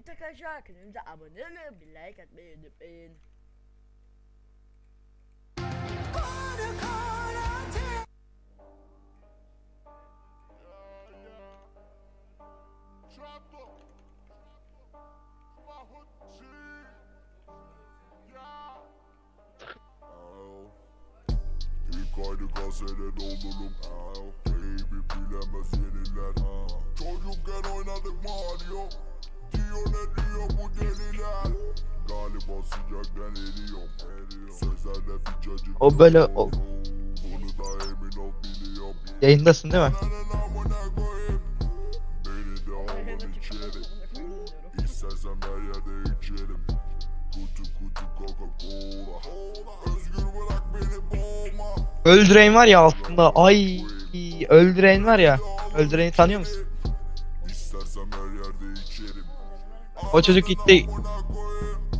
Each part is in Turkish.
Bir tek aşağı kanalımıza abone olmayı, bir like atmayı unutmayın. İlk aylık kasede doldurup Baby bilemez yeniler. Çocukken oynadık Mario Diyor ne diyor bu deliler? Galiba sıcaktan eriyorum. Sözlerde bir cacık O böyle o, Bunu da emin ol biliyorum. Yayındasın değil mi? Ananın amına koyayım. Beni de alın içeri. İstersem her yerde içerim. Kutu kutu Coca Cola Özgür bırak beni boğma. Öldüren var ya aslında ay öldüren var ya. Öldüreni tanıyor musun? O çocuk gitti.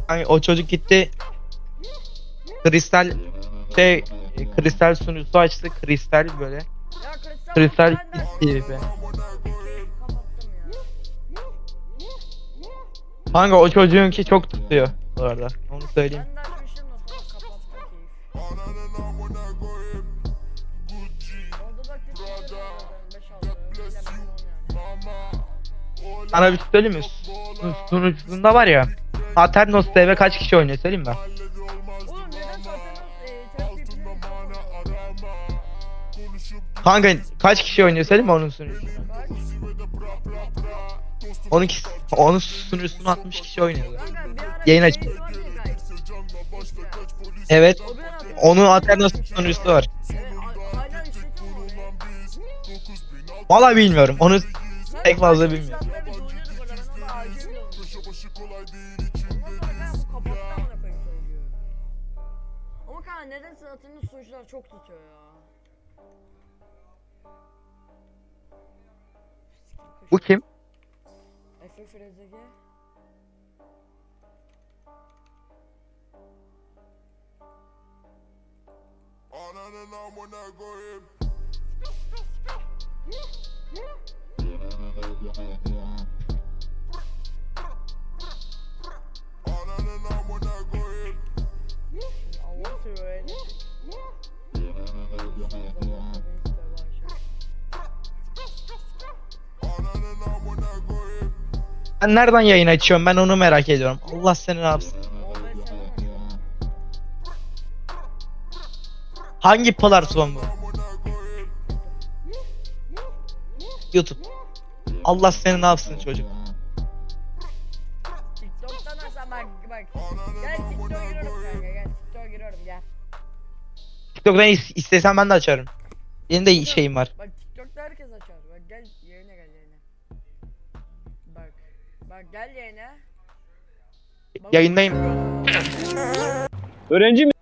Hani o çocuk gitti. Kristal şey kristal sunucusu açtı. Kristal böyle. Ya kristal, kristal istiyor be. Kanka o çocuğunki çok tutuyor bu arada. Onu söyleyeyim. Ben Sana bir şey söyleyeyim mi? Sun- Sunucusunda var ya Aternos TV kaç kişi oynuyor söyleyeyim mi? Oğlum neden e, Kanka kaç kişi oynuyor söyleyeyim mi onun sunucusunda? Onun, onun sunucusunu 60 kişi oynuyor. Yayın aç. Evet onun Aternos sunucusu var. 9000 Valla bilmiyorum onu pek fazla bilmiyorum. Kolay değil Ama içinde kapattı ya amına koyayım söylüyor. Ama kanka nedense atının sunucular çok tutuyor ya. Bu kim? Efe Frezege. Ananın amına koyayım Ben nereden yayın açıyorum ben onu merak ediyorum. Allah seni ne yapsın. Hangi platform bu? YouTube. Allah seni ne yapsın çocuk. TikTok'tan açsam bak bak. Gel TikTok'a giriyorum kanka gel TikTok'a giriyorum gel. TikTok'tan is- istesem ben de açarım. Benim de şeyim var. Bak TikTok'ta herkes açar. Bak gel yayına gel yayına. Bak. Bak gel yayına. Bak, Yayındayım. Öğrenci mi?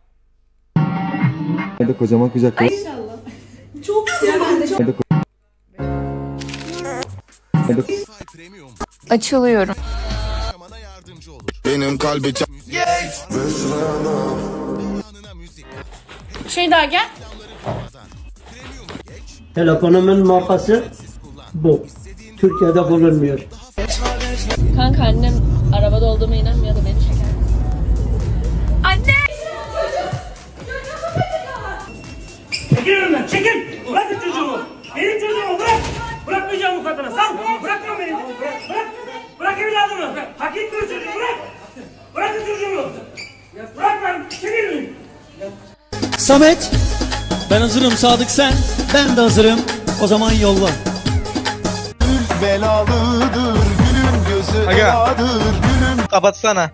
Nerede kocaman kucaklar? İnşallah. Çok sevindim. Nerede ko- Nerede Açılıyorum. Benim kalbi Şey daha gel. Telefonumun markası bu. Türkiye'de bulunmuyor. Kanka annem arabada olduğuma inanmıyor da beni çeker. Anne! Çekil önümden çekil. Bırakın çocuğumu. Benim çocuğumu bırak. Bırakmayacağım bu kadına. Sal. Bırakma beni. Bırak. Bırak. Bırak evladımı. Hak etmiyor çocuğu. Bırak. Bırakın çocuğumu. Bırak ben. Çekil. Samet ben hazırım Sadık sen ben de hazırım o zaman yolla Belalıdır gözü Aga. eladır gülün Kapatsana.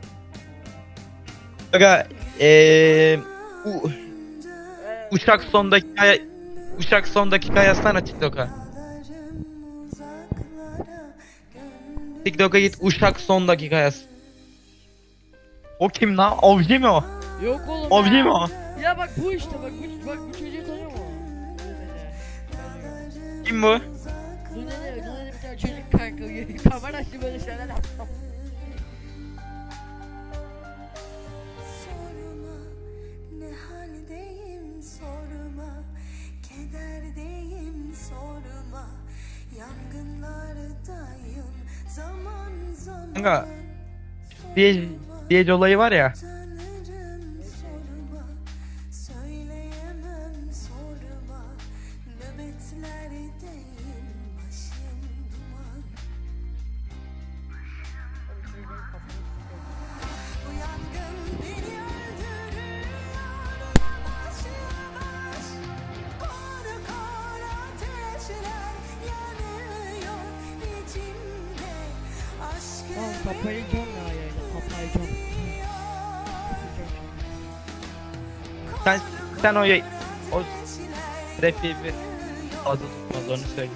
Aga eee u- uçak son dakika uçak son dakika yazsana TikTok'a. TikTok'a git uçak son dakika yaz. O kim lan? Ovci mi o? Yok oğlum Ovci ya. mi o? Ya bak bu işte bak bu, bak bu çocuğu tanıyor mu? Kim bu? açtı böyle şeyler yaptı. Sorma ne haldeyim sorma. Kederdeyim sorma. Yangınlardayım zaman zaman. Kanka diye diye olayı var ya. Söyleyemem sorma kapayacağım ya yayını kapayacağım. Sen sen o yay- o rapi bir adı tutmaz onu söyleyeyim.